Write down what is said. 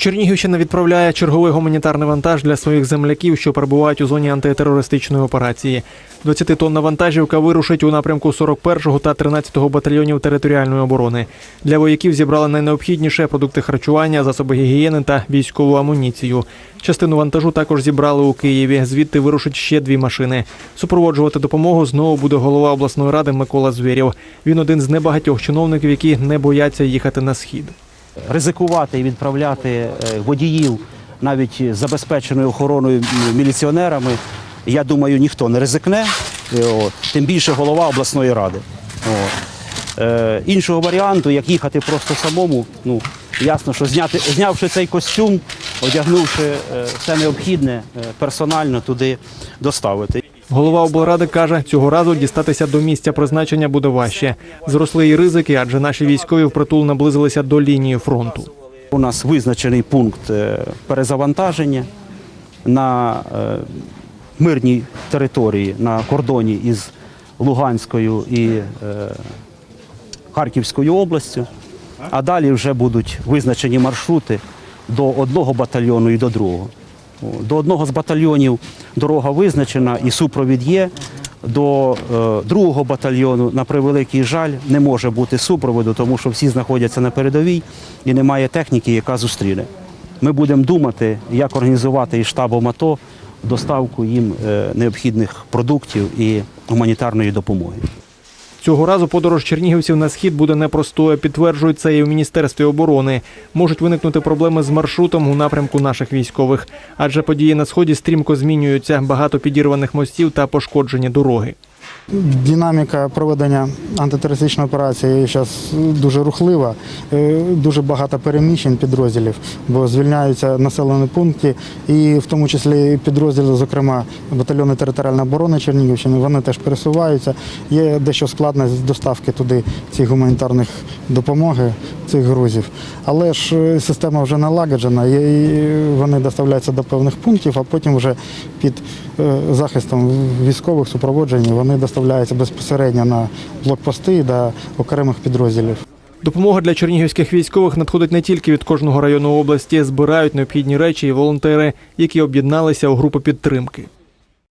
Чернігівщина відправляє черговий гуманітарний вантаж для своїх земляків, що перебувають у зоні антитерористичної операції. 20-тонна вантажівка вирушить у напрямку 41-го та 13-го батальйонів територіальної оборони. Для вояків зібрали найнеобхідніше продукти харчування, засоби гігієни та військову амуніцію. Частину вантажу також зібрали у Києві. Звідти вирушать ще дві машини. Супроводжувати допомогу знову буде голова обласної ради Микола Звєрєв. Він один з небагатьох чиновників, які не бояться їхати на схід. Ризикувати і відправляти е, водіїв навіть забезпеченою охороною міліціонерами, я думаю, ніхто не ризикне, Е, тим більше голова обласної ради. Е, іншого варіанту, як їхати просто самому, ну ясно, що зняти, знявши цей костюм, одягнувши все необхідне персонально туди доставити. Голова облради каже, цього разу дістатися до місця призначення буде важче. Зросли і ризики, адже наші військові впритул наблизилися до лінії фронту. У нас визначений пункт е, перезавантаження на е, мирній території на кордоні із Луганською і е, Харківською областю. А далі вже будуть визначені маршрути до одного батальйону і до другого. До одного з батальйонів дорога визначена і супровід є. До е, другого батальйону, на превеликий жаль, не може бути супроводу, тому що всі знаходяться на передовій і немає техніки, яка зустріне. Ми будемо думати, як організувати із штабом АТО доставку їм е, необхідних продуктів і гуманітарної допомоги. Цього разу подорож чернігівців на схід буде непростою. Підтверджують це і в міністерстві оборони. Можуть виникнути проблеми з маршрутом у напрямку наших військових, адже події на сході стрімко змінюються. Багато підірваних мостів та пошкоджені дороги. Динаміка проведення антитерористичної операції зараз дуже рухлива, Е, дуже багато переміщень підрозділів, бо звільняються населені пункти, і в тому числі підрозділи, зокрема батальйони територіальної оборони Чернігівщини, вони теж пересуваються. Є дещо складність доставки туди цих гуманітарних допомоги, цих грузів. Але ж е, система вже налагоджена, і вони доставляються до певних пунктів, а потім вже під е, захистом військових супроводжень вони доставляються безпосередньо на блокпости до окремих підрозділів. Допомога для чернігівських військових надходить не тільки від кожного району області. Збирають необхідні речі і волонтери, які об'єдналися у групи підтримки.